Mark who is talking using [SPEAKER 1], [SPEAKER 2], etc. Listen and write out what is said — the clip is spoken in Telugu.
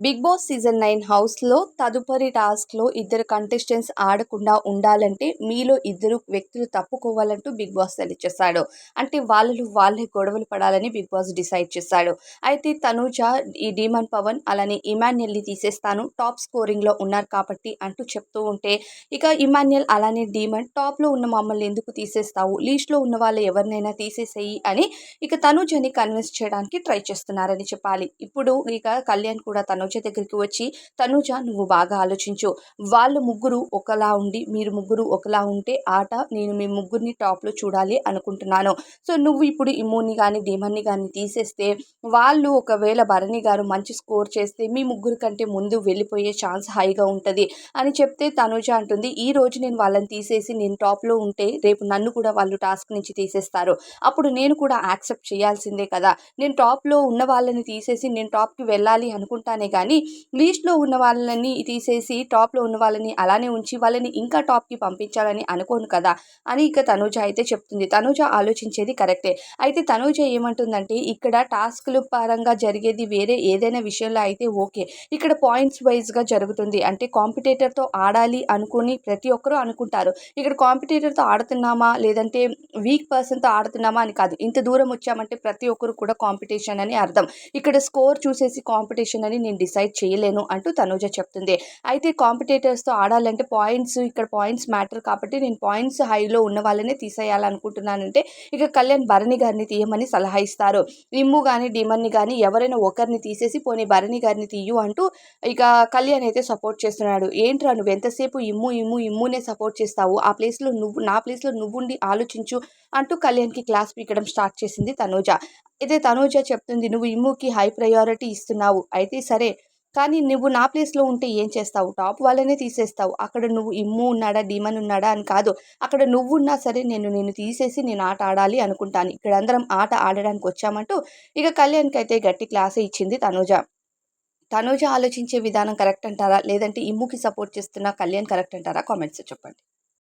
[SPEAKER 1] బిగ్ బాస్ సీజన్ నైన్ హౌస్లో తదుపరి టాస్క్లో ఇద్దరు కంటెస్టెంట్స్ ఆడకుండా ఉండాలంటే మీలో ఇద్దరు వ్యక్తులు తప్పుకోవాలంటూ బిగ్ బాస్ తెలియచేశాడు అంటే వాళ్ళు వాళ్ళే గొడవలు పడాలని బిగ్ బాస్ డిసైడ్ చేశాడు. అయితే తనూజ ఈ డీమన్ పవన్ అలానే ఇమాన్యుల్ని తీసేస్తాను. టాప్ స్కోరింగ్లో ఉన్నారు కాబట్టి అంటూ చెప్తూ ఉంటే ఇక ఇమాన్యుల్ అలానే డీమన్ టాప్లో ఉన్న మమ్మల్ని ఎందుకు తీసేస్తావు? లీస్ట్లో ఉన్న వాళ్ళు ఎవరినైనా తీసేసేయి అని ఇక తనూజని కన్విన్స్ చేయడానికి ట్రై చేస్తున్నారని చెప్పాలి. ఇప్పుడు ఇక కళ్యాణ్ కూడా తను తనుజ దగ్గరికి వచ్చి తనుజ నువ్వు బాగా ఆలోచించు. వాళ్ళు ముగ్గురు ఒకలా ఉండి మీరు ముగ్గురు ఒకలా ఉంటే ఆట నేను మీ ముగ్గురిని టాప్లో చూడాలి అనుకుంటున్నాను. సో నువ్వు ఇప్పుడు ఇమ్మూని కానీ డీమన్ని కానీ తీసేస్తే వాళ్ళు ఒకవేళ భరణి గారు మంచి స్కోర్ చేస్తే మీ ముగ్గురు కంటే ముందు వెళ్ళిపోయే ఛాన్స్ హైగా ఉంటుంది. అని చెప్తే తనుజ అంటుంది ఈ రోజు నేను వాళ్ళని తీసేసి నేను టాప్లో ఉంటే రేపు నన్ను కూడా వాళ్ళు టాస్క్ నుంచి తీసేస్తారు. అప్పుడు నేను కూడా యాక్సెప్ట్ చేయాల్సిందే కదా. నేను టాప్లో ఉన్న వాళ్ళని తీసేసి నేను టాప్కి వెళ్ళాలి అనుకుంటానే కానీ లీస్ట్లో ఉన్న వాళ్ళని తీసేసి టాప్లో ఉన్న వాళ్ళని అలానే ఉంచి వాళ్ళని ఇంకా టాప్కి పంపించాలని అనుకోను కదా? అని ఇక తనూజ అయితే చెప్తుంది. తనూజ ఆలోచించేది కరెక్టే. అయితే తనూజ ఏమంటుందంటే ఇక్కడ టాస్క్లు పరంగా జరిగేది వేరే ఏదైనా విషయంలో అయితే ఓకే. ఇక్కడ పాయింట్స్ వైజ్గా జరుగుతుంది. అంటే కాంపిటేటర్తో ఆడాలి అనుకుని ప్రతి ఒక్కరూ అనుకుంటారు. ఇక్కడ కాంపిటేటర్తో ఆడుతున్నామా? లేదంటే వీక్ పర్సన్తో ఆడుతున్నామా అని కాదు. ఇంత దూరం వచ్చామంటే ప్రతి ఒక్కరు కూడా కాంపిటీషన్ అని అర్థం. ఇక్కడ స్కోర్ చూసేసి కాంపిటీషన్ అని నేను డిసైడ్ చేయలేను అంటూ తనూజ చెప్తుంది. అయితే కాంపిటేటర్స్తో ఆడాలంటే పాయింట్స్ ఇక్కడ పాయింట్స్ మ్యాటర్ కాబట్టి నేను పాయింట్స్ హైలో ఉన్న వాళ్ళనే తీసేయాలనుకుంటున్నానంటే ఇక కళ్యాణ్ భరణి గారిని తీయమని సలహా ఇస్తారు. నిమ్ము కానీ డిమన్ని కానీ ఎవరైనా ఒకరిని తీసేసి పోనీ భరణి గారిని తీయు అంటూ ఇక కళ్యాణ్ అయితే సపోర్ట్ చేస్తున్నాడు. ఏంట్రా నువ్వు ఎంతసేపు ఇమ్ము ఇమ్ము ఇమ్మునే సపోర్ట్ చేస్తావు? ఆ ప్లేస్లో నువ్వు నా ప్లేస్లో నువ్వుండి ఆలోచించు అంటూ కళ్యాణ్కి క్లాస్ పీకడం స్టార్ట్ చేసింది తనూజ. అయితే తనూజ చెప్తుంది నువ్వు ఇమ్ముకి హై ప్రయారిటీ ఇస్తున్నావు. అయితే సరే కానీ నువ్వు నా ప్లేస్లో ఉంటే ఏం చేస్తావు? టాప్ వాళ్ళనే తీసేస్తావు. అక్కడ నువ్వు ఇమ్ము ఉన్నాడా డీమన్ ఉన్నాడా అని కాదు. అక్కడ నువ్వు ఉన్నా సరే నేను నేను తీసేసి నేను ఆట ఆడాలి అనుకుంటాను. ఇక్కడ అందరం ఆట ఆడడానికి వచ్చామంటూ ఇక కళ్యాణ్కి అయితే గట్టి క్లాసే ఇచ్చింది తనూజ. తనూజ ఆలోచించే విధానం కరెక్ట్ అంటారా? లేదంటే ఇమ్ముకి సపోర్ట్ చేస్తున్న కళ్యాణ్ కరెక్ట్ అంటారా? కామెంట్స్ చెప్పండి.